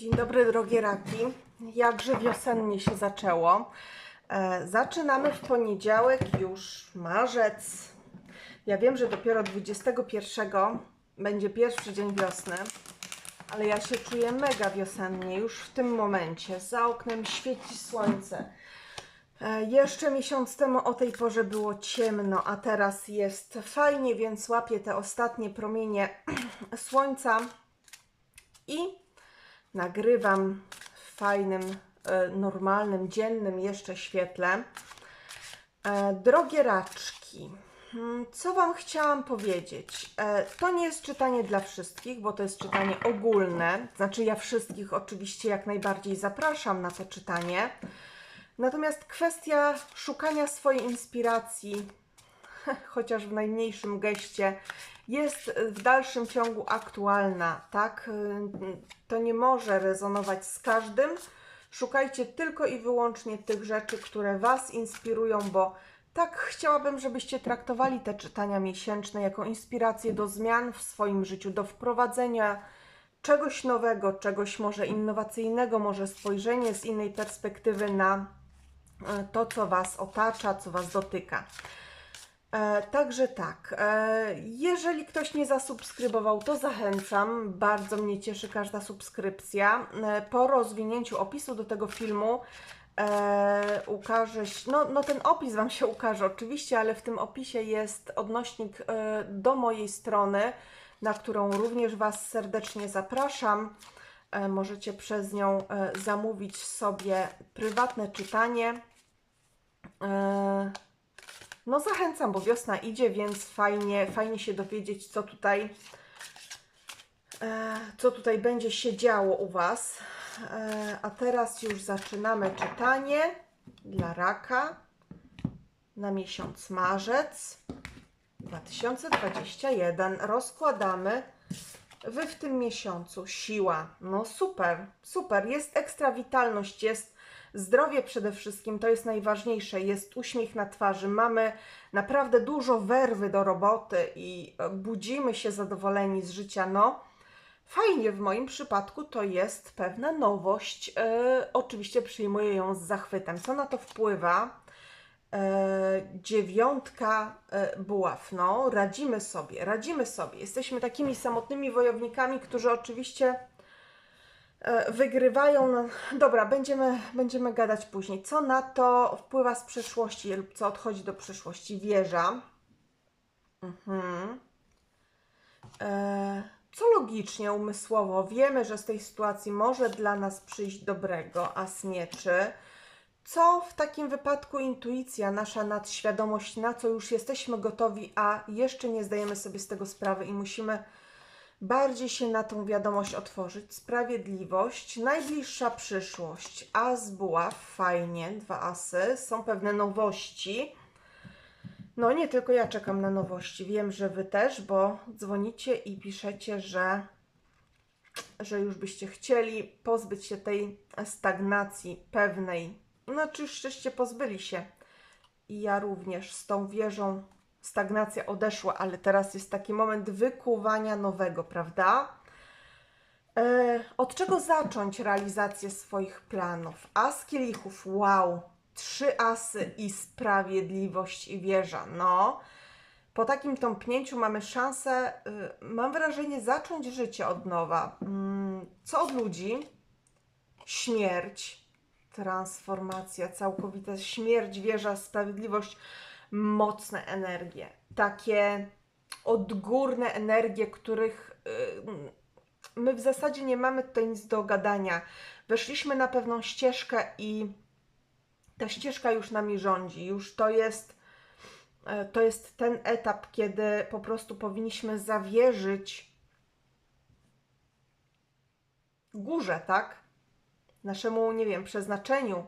Dzień dobry, drogie raki. Jakże wiosennie się zaczęło. E, zaczynamy w poniedziałek już marzec. Ja wiem, że dopiero 21 będzie pierwszy dzień wiosny, ale ja się czuję mega wiosennie już w tym momencie. Za oknem świeci słońce. E, jeszcze miesiąc temu o tej porze było ciemno, a teraz jest fajnie, więc łapię te ostatnie promienie słońca i nagrywam w fajnym, e, normalnym, dziennym jeszcze świetle. E, Drogie raczki, hmm, co Wam chciałam powiedzieć? E, To nie jest czytanie dla wszystkich, bo to jest czytanie ogólne. Znaczy, ja wszystkich oczywiście jak najbardziej zapraszam na to czytanie. Natomiast kwestia szukania swojej inspiracji, chociaż w najmniejszym geście, jest w dalszym ciągu aktualna, tak? To nie może rezonować z każdym. Szukajcie tylko i wyłącznie tych rzeczy, które Was inspirują, bo tak chciałabym, żebyście traktowali te czytania miesięczne jako inspirację do zmian w swoim życiu, do wprowadzenia czegoś nowego, czegoś może innowacyjnego, może spojrzenie z innej perspektywy na e, to, co Was otacza, co Was dotyka. E, także tak, e, jeżeli ktoś nie zasubskrybował, to zachęcam. Bardzo mnie cieszy każda subskrypcja. E, po rozwinięciu opisu do tego filmu e, ukaże się, no, no ten opis Wam się ukaże oczywiście, ale w tym opisie jest odnośnik e, do mojej strony, na którą również Was serdecznie zapraszam. E, możecie przez nią e, zamówić sobie prywatne czytanie. E, no zachęcam, bo wiosna idzie, więc fajnie, fajnie się dowiedzieć, co tutaj, e, co tutaj będzie się działo u Was. E, a teraz już zaczynamy czytanie dla raka na miesiąc marzec 2021. Rozkładamy Wy w tym miesiącu siła. No super, super. Jest ekstra witalność, jest zdrowie przede wszystkim, to jest najważniejsze. Jest uśmiech na twarzy. Mamy naprawdę dużo werwy do roboty i e, budzimy się zadowoleni z życia. No, fajnie w moim przypadku to jest pewna nowość. E, oczywiście przyjmuję ją z zachwytem. Co na to wpływa? E, dziewiątka e, buław. No, radzimy sobie, radzimy sobie. Jesteśmy takimi samotnymi wojownikami, którzy oczywiście wygrywają. No, dobra, będziemy, będziemy gadać później. Co na to wpływa z przeszłości lub co odchodzi do przyszłości? Wieża. Mhm. E, co logicznie, umysłowo wiemy, że z tej sytuacji może dla nas przyjść dobrego, as mieczy. Co w takim wypadku intuicja, nasza nadświadomość, na co już jesteśmy gotowi, a jeszcze nie zdajemy sobie z tego sprawy i musimy bardziej się na tą wiadomość otworzyć. Sprawiedliwość, najbliższa przyszłość, as buław, fajnie, dwa asy, są pewne nowości. No nie tylko ja czekam na nowości, wiem, że Wy też, bo dzwonicie i piszecie, że, że już byście chcieli pozbyć się tej stagnacji pewnej znaczy już żeście pozbyli się. I ja również z tą wieżą stagnacja odeszła, ale teraz jest taki moment wykuwania nowego, prawda? E, od czego zacząć realizację swoich planów? As kielichów, wow, trzy asy i sprawiedliwość i wieża. No, po takim tąpnięciu mamy szansę, y, mam wrażenie, zacząć życie od nowa. Mm, co od ludzi? Śmierć, transformacja, całkowita śmierć, wieża, sprawiedliwość, mocne energie. Takie odgórne energie, których yy, my w zasadzie nie mamy tutaj nic do gadania. Weszliśmy na pewną ścieżkę i ta ścieżka już nami rządzi. Już to jest, yy, to jest ten etap, kiedy po prostu powinniśmy zawierzyć górze, tak? naszemu, nie wiem, przeznaczeniu.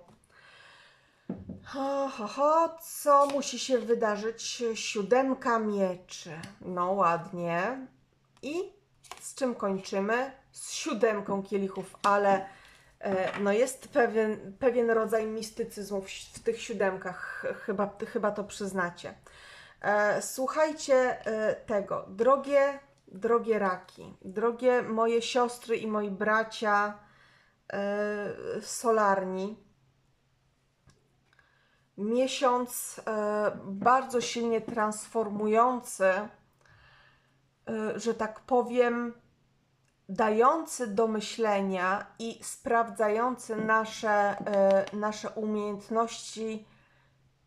Ho, ho, ho, co musi się wydarzyć? Siódemka mieczy. No ładnie. I z czym kończymy? Z siódemką kielichów, ale e, no jest pewien, pewien rodzaj mistycyzmu w, w tych siódemkach, chyba, chyba to przyznacie. E, słuchajcie e, tego, drogie, drogie raki, drogie moje siostry i moi bracia, solarni. Miesiąc e, bardzo silnie transformujący, e, że tak powiem, dający do myślenia i sprawdzający nasze, e, nasze umiejętności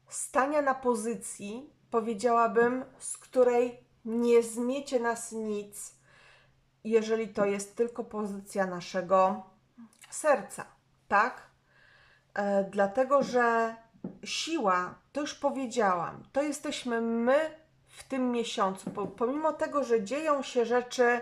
stania na pozycji, powiedziałabym, z której nie zmiecie nas nic, jeżeli to jest tylko pozycja naszego serca, tak? Dlatego, że siła, to już powiedziałam, to jesteśmy my w tym miesiącu. Po, pomimo tego, że dzieją się rzeczy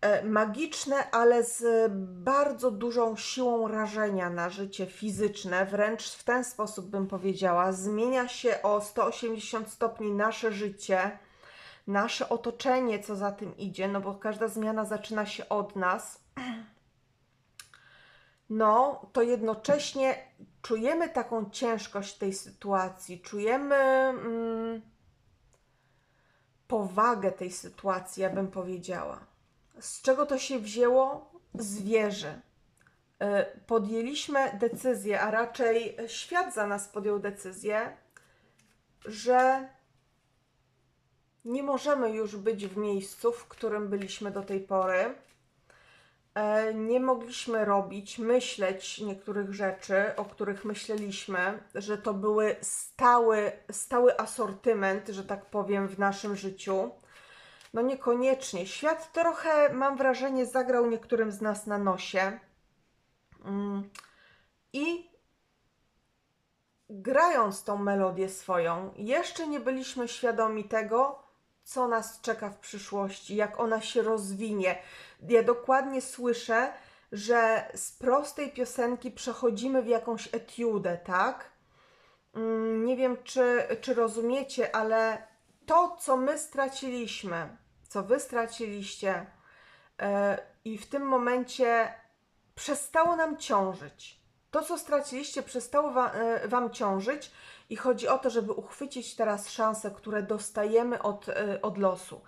e, magiczne, ale z bardzo dużą siłą rażenia na życie fizyczne, wręcz w ten sposób bym powiedziała, zmienia się o 180 stopni nasze życie, nasze otoczenie, co za tym idzie, no bo każda zmiana zaczyna się od nas. No, to jednocześnie czujemy taką ciężkość tej sytuacji, czujemy mm, powagę tej sytuacji, ja bym powiedziała. Z czego to się wzięło? Z wieży. Y, Podjęliśmy decyzję, a raczej świat za nas podjął decyzję, że nie możemy już być w miejscu, w którym byliśmy do tej pory. E, Nie mogliśmy robić, myśleć niektórych rzeczy, o których myśleliśmy, że to były stały, stały asortyment, że tak powiem, w naszym życiu. No niekoniecznie. Świat trochę, mam wrażenie, zagrał niektórym z nas na nosie. Mm. I grając tą melodię swoją, jeszcze nie byliśmy świadomi tego, co nas czeka w przyszłości, jak ona się rozwinie. Ja dokładnie słyszę, że z prostej piosenki przechodzimy w jakąś etiudę, tak? Mm, Nie wiem, czy, czy rozumiecie, ale to, co my straciliśmy, co wy straciliście, e, i w tym momencie przestało nam ciążyć. To, co straciliście, przestało wa- e, Wam ciążyć, i chodzi o to, żeby uchwycić teraz szanse, które dostajemy od, e, od losu.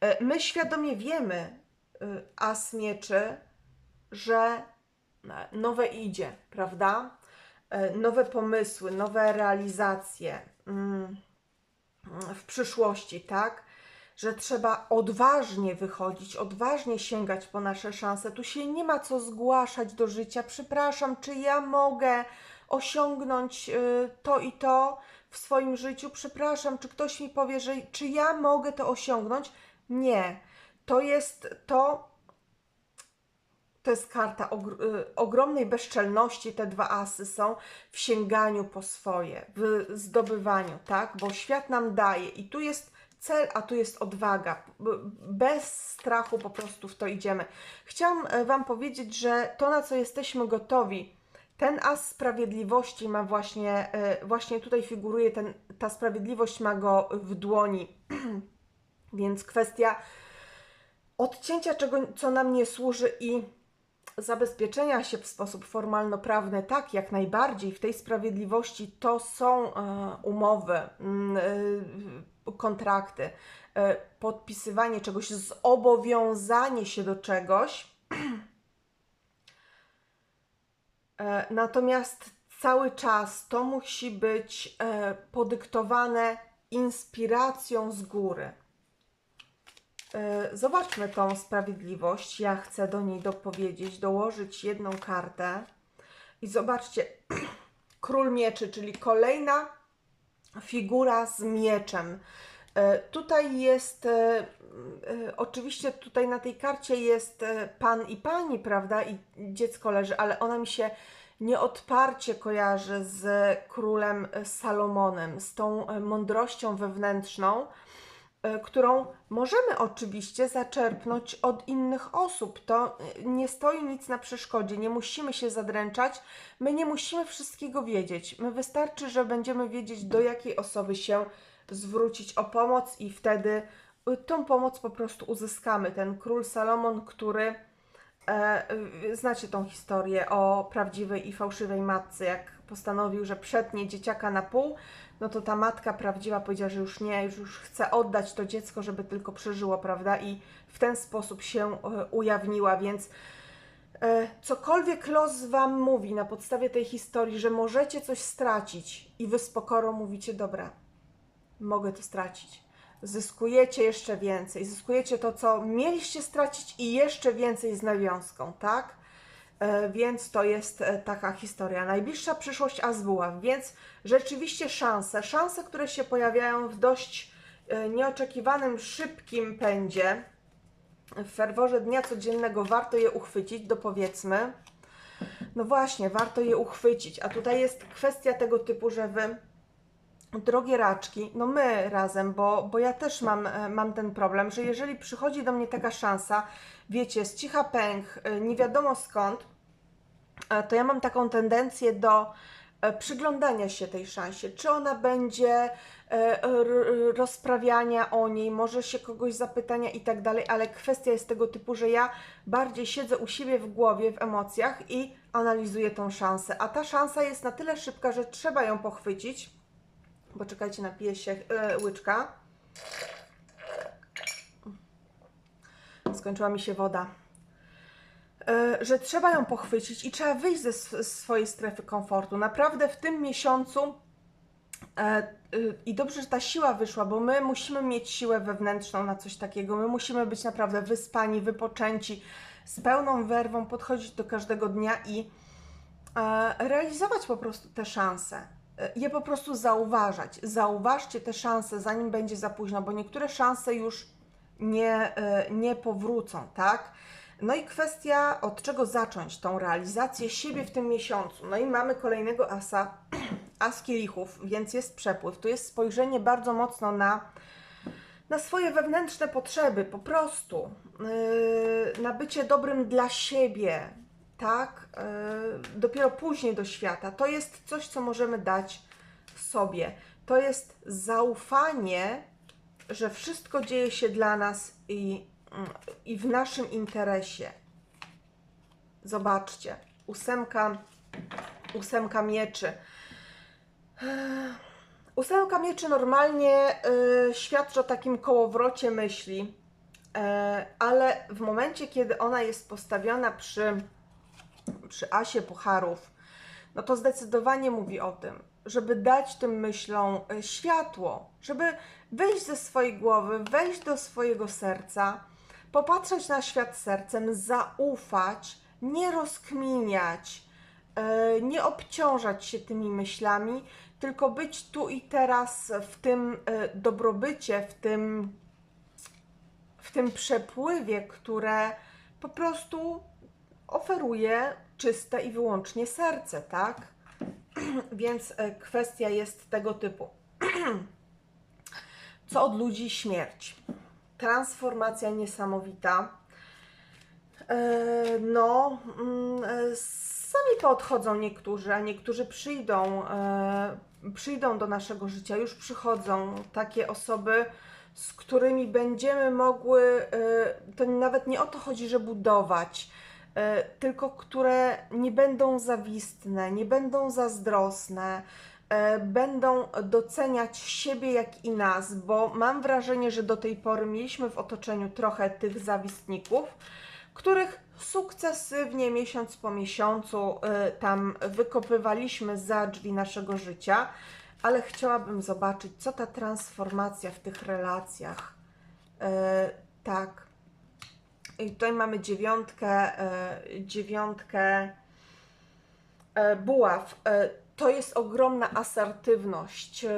E, My świadomie wiemy, as mieczy, że nowe idzie, prawda? E, Nowe pomysły, nowe realizacje mm, w przyszłości, tak? Że trzeba odważnie wychodzić, odważnie sięgać po nasze szanse. Tu się nie ma co zgłaszać do życia. Przepraszam, czy ja mogę osiągnąć y, to i to w swoim życiu? Przepraszam, czy ktoś mi powie, że czy ja mogę to osiągnąć? Nie. To jest to, to jest karta y, ogromnej bezczelności. Te dwa asy są w sięganiu po swoje, w zdobywaniu, tak? Bo świat nam daje i tu jest cel, a tu jest odwaga. Bez strachu po prostu w to idziemy. Chciałam e, Wam powiedzieć, że to, na co jesteśmy gotowi, ten as sprawiedliwości ma właśnie, e, właśnie tutaj figuruje, ten, ta sprawiedliwość ma go w dłoni. Więc kwestia odcięcia czego, co nam nie służy i zabezpieczenia się w sposób formalno-prawny, tak, jak najbardziej. W tej sprawiedliwości to są e, umowy, mm, e, kontrakty, e, podpisywanie czegoś, zobowiązanie się do czegoś. Natomiast cały czas to musi być podyktowane inspiracją z góry. E, Zobaczmy tą sprawiedliwość. Ja chcę do niej dopowiedzieć, dołożyć jedną kartę. I zobaczcie, król mieczy, czyli kolejna figura z mieczem. E, Tutaj jest, e, oczywiście tutaj na tej karcie jest pan i pani, prawda, i dziecko leży, ale ona mi się nieodparcie kojarzy z królem Salomonem, z tą mądrością wewnętrzną, którą możemy oczywiście zaczerpnąć od innych osób. To e, nie stoi nic na przeszkodzie, nie musimy się zadręczać, my nie musimy wszystkiego wiedzieć. My wystarczy, że będziemy wiedzieć, do jakiej osoby się zwrócić o pomoc, i wtedy y, tą pomoc po prostu uzyskamy. Ten król Salomon, który e, znacie tą historię o prawdziwej i fałszywej matce, jak postanowił, że przetnie dzieciaka na pół, no to ta matka prawdziwa powiedziała, że już nie, już, już chce oddać to dziecko, żeby tylko przeżyło, prawda? I w ten sposób się e, ujawniła, więc E, Cokolwiek los Wam mówi na podstawie tej historii, że możecie coś stracić, i Wy z pokorą mówicie: Dobra, mogę to stracić. Zyskujecie jeszcze więcej, zyskujecie to, co mieliście stracić, i jeszcze więcej z nawiązką, tak? E, Więc to jest e, taka historia. Najbliższa przyszłość Azbuław, więc rzeczywiście szanse, szanse, które się pojawiają w dość e, nieoczekiwanym, szybkim pędzie, w ferworze dnia codziennego warto je uchwycić, dopowiedzmy. No właśnie, warto je uchwycić. A tutaj jest kwestia tego typu, że wy, drogie raczki, no my razem, bo, bo ja też mam, e, mam ten problem, że jeżeli przychodzi do mnie taka szansa, wiecie, z cicha pęk, e, nie wiadomo skąd, e, to ja mam taką tendencję do przyglądania się tej szansie. Czy ona będzie rozprawiania o niej, może się kogoś zapytania i tak dalej, ale kwestia jest tego typu, że ja bardziej siedzę u siebie w głowie, w emocjach i analizuję tą szansę. A ta szansa jest na tyle szybka, że trzeba ją pochwycić. Bo czekajcie, napiję się e, łyczka. Skończyła mi się woda e, że trzeba ją pochwycić i trzeba wyjść ze swojej strefy komfortu. Naprawdę w tym miesiącu e, i dobrze, że ta siła wyszła, bo my musimy mieć siłę wewnętrzną na coś takiego. My musimy być naprawdę wyspani, wypoczęci, z pełną werwą podchodzić do każdego dnia i realizować po prostu te szanse. E, Je po prostu zauważać. Zauważcie te szanse, zanim będzie za późno, bo niektóre szanse już nie, e, nie powrócą, tak? No i kwestia, od czego zacząć tą realizację siebie w tym miesiącu. No i mamy kolejnego asa, as kielichów, więc jest przepływ. Tu jest spojrzenie bardzo mocno na, na swoje wewnętrzne potrzeby, po prostu. Yy, na bycie dobrym dla siebie, tak? Yy, dopiero później do świata. To jest coś, co możemy dać sobie. To jest zaufanie, że wszystko dzieje się dla nas i, i w naszym interesie. Zobaczcie, ósemka, ósemka mieczy. Ósemka mieczy normalnie y, świadczy o takim kołowrocie myśli, y, ale w momencie, kiedy ona jest postawiona przy, przy asie pucharów, no to zdecydowanie mówi o tym, żeby dać tym myślom y, światło, żeby wyjść ze swojej głowy, wejść do swojego serca, popatrzeć na świat sercem, zaufać, nie rozkminiać, e, nie obciążać się tymi myślami, tylko być tu i teraz w tym e, dobrobycie, w tym, w tym przepływie, które po prostu oferuje czyste i wyłącznie serce, tak? Więc e, kwestia jest tego typu. Co od ludzi śmierć. Transformacja niesamowita. E, No, mm, e, sami poodchodzą niektórzy, a niektórzy przyjdą, przyjdą do naszego życia, już przychodzą takie osoby, z którymi będziemy mogły, to nawet nie o to chodzi, że budować, tylko które nie będą zawistne, nie będą zazdrosne, e, będą doceniać siebie jak i nas, bo mam wrażenie, że do tej pory mieliśmy w otoczeniu trochę tych zawistników, których sukcesywnie, miesiąc po miesiącu, y, tam wykopywaliśmy za drzwi naszego życia, ale chciałabym zobaczyć, co ta transformacja w tych relacjach. Tak. I tutaj mamy dziewiątkę, y, dziewiątkę e, buław. E, To jest ogromna asertywność. E,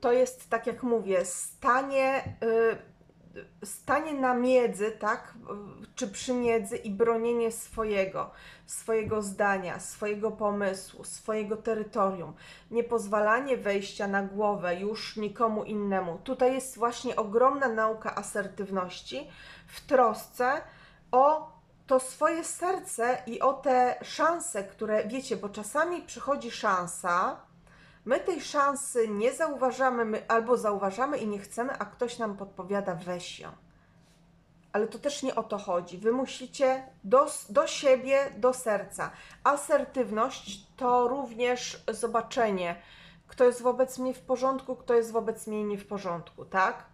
To jest, tak jak mówię, stanie, e, stanie na miedzy, tak? Czy przy miedzy i bronienie swojego, swojego zdania, swojego pomysłu, swojego terytorium. Nie pozwalanie wejścia na głowę już nikomu innemu. Tutaj jest właśnie ogromna nauka asertywności w trosce o to swoje serce i o te szanse, które wiecie, bo czasami przychodzi szansa, my tej szansy nie zauważamy, my albo zauważamy i nie chcemy, a ktoś nam podpowiada, weź ją. Ale to też nie o to chodzi. Wy musicie do, do siebie, do serca. Asertywność to również zobaczenie, kto jest wobec mnie w porządku, kto jest wobec mnie nie w porządku, tak?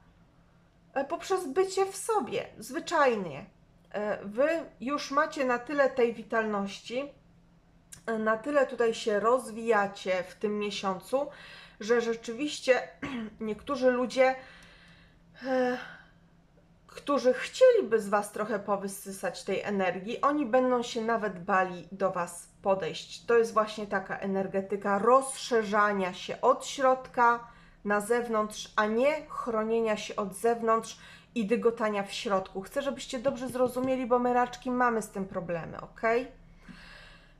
E, Poprzez bycie w sobie, zwyczajnie e, wy już macie na tyle tej witalności, e, na tyle tutaj się rozwijacie w tym miesiącu, że rzeczywiście niektórzy ludzie, którzy chcieliby z Was trochę powysysać tej energii, oni będą się nawet bali do Was podejść. To jest właśnie taka energetyka rozszerzania się od środka na zewnątrz, a nie chronienia się od zewnątrz i dygotania w środku. Chcę, żebyście dobrze zrozumieli, bo my raczki mamy z tym problemy, ok?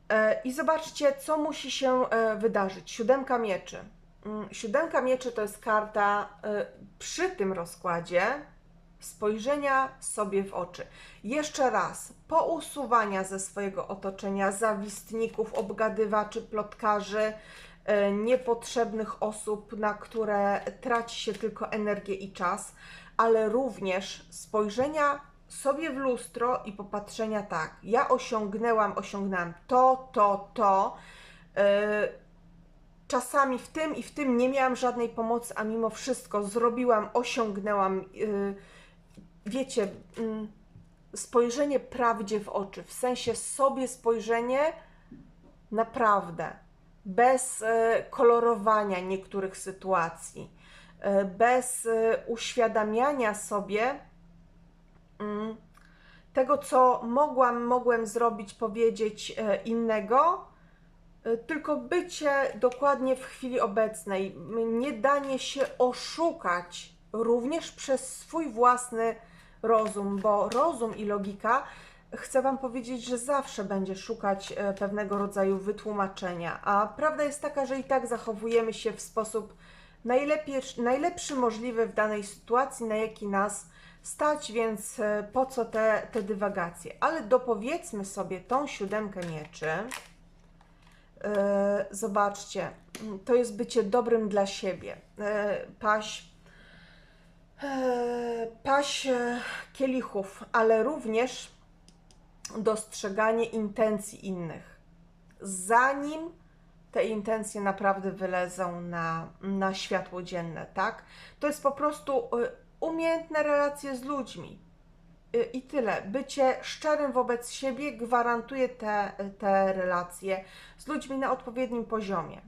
E, I zobaczcie, co musi się e, wydarzyć. Siódemka mieczy. Mm, Siódemka mieczy to jest karta e, przy tym rozkładzie spojrzenia sobie w oczy. Jeszcze raz, pousuwania ze swojego otoczenia zawistników, obgadywaczy, plotkarzy, niepotrzebnych osób, na które traci się tylko energię i czas, ale również spojrzenia sobie w lustro i popatrzenia tak, ja osiągnęłam, osiągnęłam to, to, to. e, Czasami w tym i w tym nie miałam żadnej pomocy, a mimo wszystko zrobiłam, osiągnęłam. e, wiecie, mm, spojrzenie prawdzie w oczy, w sensie sobie spojrzenie naprawdę, bez e, kolorowania niektórych sytuacji, e, bez e, uświadamiania sobie mm, tego, co mogłam, mogłem zrobić, powiedzieć innego, tylko bycie dokładnie w chwili obecnej, nie danie się oszukać również przez swój własny rozum, bo rozum i logika chcę Wam powiedzieć, że zawsze będzie szukać e, pewnego rodzaju wytłumaczenia, a prawda jest taka, że i tak zachowujemy się w sposób najlepszy możliwy w danej sytuacji, na jaki nas stać, więc e, po co te, te dywagacje? Ale dopowiedzmy sobie tą siódemkę mieczy. E, Zobaczcie, to jest bycie dobrym dla siebie. Paś paść e, kielichów, ale również dostrzeganie intencji innych. Zanim te intencje naprawdę wylezą na, na światło dzienne, tak? To jest po prostu e, umiejętne relacje z ludźmi. E, I tyle. Bycie szczerym wobec siebie gwarantuje te, te relacje z ludźmi na odpowiednim poziomie.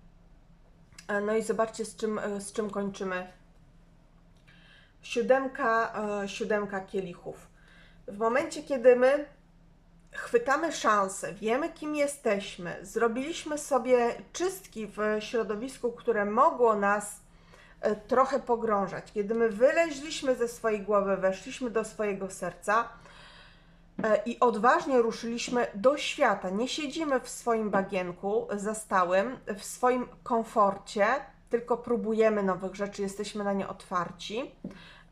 E, No i zobaczcie, z czym, e, z czym kończymy siódemka, e, siódemka kielichów. W momencie, kiedy my chwytamy szansę, wiemy kim jesteśmy, zrobiliśmy sobie czystki w środowisku, które mogło nas e, trochę pogrążać, kiedy my wyleźliśmy ze swojej głowy, weszliśmy do swojego serca e, i odważnie ruszyliśmy do świata. Nie siedzimy w swoim bagienku zastałym, w swoim komforcie, tylko próbujemy nowych rzeczy, jesteśmy na nie otwarci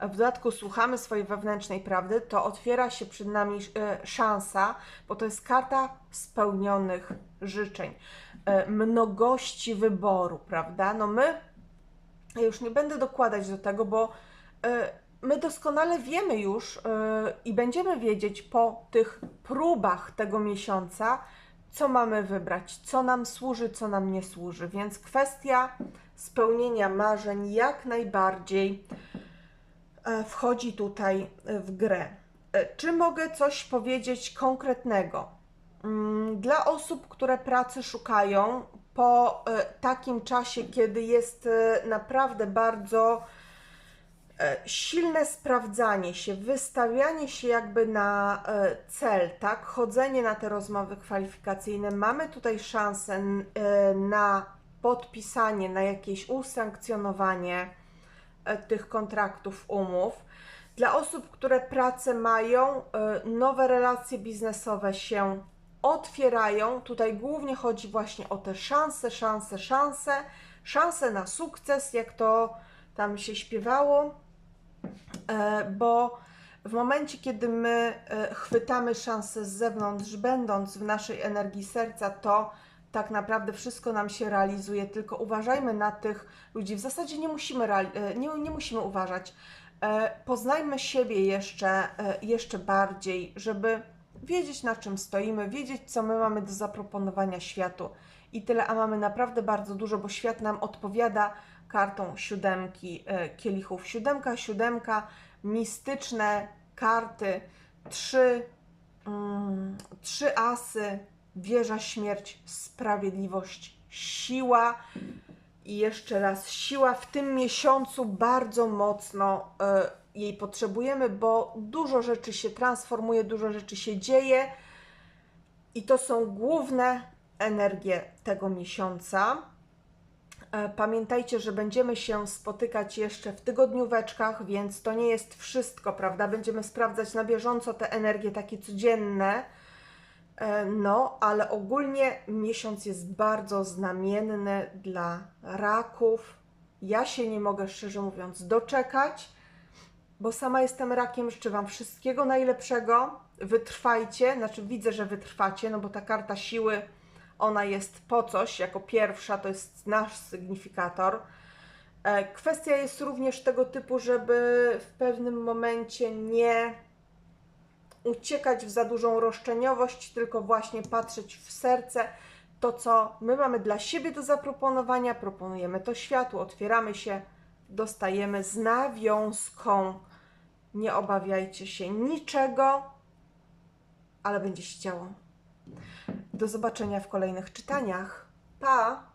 w dodatku słuchamy swojej wewnętrznej prawdy, to otwiera się przed nami e, szansa, bo to jest karta spełnionych życzeń, e, mnogości wyboru, prawda? No my, ja już nie będę dokładać do tego, bo e, my doskonale wiemy już i będziemy wiedzieć po tych próbach tego miesiąca, co mamy wybrać, co nam służy, co nam nie służy. Więc kwestia spełnienia marzeń jak najbardziej wchodzi tutaj e, w grę. E, Czy mogę coś powiedzieć konkretnego? Mm, Dla osób, które pracy szukają po e, takim czasie, kiedy jest e, naprawdę bardzo e, silne sprawdzanie się, wystawianie się jakby na e, cel, tak? Chodzenie na te rozmowy kwalifikacyjne, mamy tutaj szansę e, na podpisanie, na jakieś usankcjonowanie e, tych kontraktów, umów. Dla osób, które pracę mają, e, nowe relacje biznesowe się otwierają. Tutaj głównie chodzi właśnie o te szanse, szanse, szanse, szanse na sukces, jak to tam się śpiewało, E, bo w momencie, kiedy my e, chwytamy szansę z zewnątrz, będąc w naszej energii serca, to tak naprawdę wszystko nam się realizuje, tylko uważajmy na tych ludzi. W zasadzie nie musimy, e, nie, nie musimy uważać. E, Poznajmy siebie jeszcze, e, jeszcze bardziej, żeby wiedzieć na czym stoimy, wiedzieć co my mamy do zaproponowania światu. I tyle, a mamy naprawdę bardzo dużo, bo świat nam odpowiada kartą siódemki kielichów. Siódemka, siódemka, mistyczne karty, trzy Mm, trzy asy, wieża, śmierć, sprawiedliwość, siła i jeszcze raz siła. W tym miesiącu bardzo mocno e, jej potrzebujemy, bo dużo rzeczy się transformuje, dużo rzeczy się dzieje i to są główne energie tego miesiąca. E, Pamiętajcie, że będziemy się spotykać jeszcze w tygodnióweczkach, więc to nie jest wszystko, prawda? Będziemy sprawdzać na bieżąco te energie takie codzienne. E, No, ale ogólnie miesiąc jest bardzo znamienny dla raków. Ja się nie mogę, szczerze mówiąc, doczekać, bo sama jestem rakiem. Życzę Wam wszystkiego najlepszego. Wytrwajcie, znaczy widzę, że wytrwacie, no bo ta karta siły, ona jest po coś, jako pierwsza, to jest nasz sygnifikator. E, Kwestia jest również tego typu, żeby w pewnym momencie nie uciekać w za dużą roszczeniowość, tylko właśnie patrzeć w serce. To, co my mamy dla siebie do zaproponowania, proponujemy to światu, otwieramy się, dostajemy z nawiązką. Nie obawiajcie się niczego, ale będzie się działo. Do zobaczenia w kolejnych czytaniach. Pa!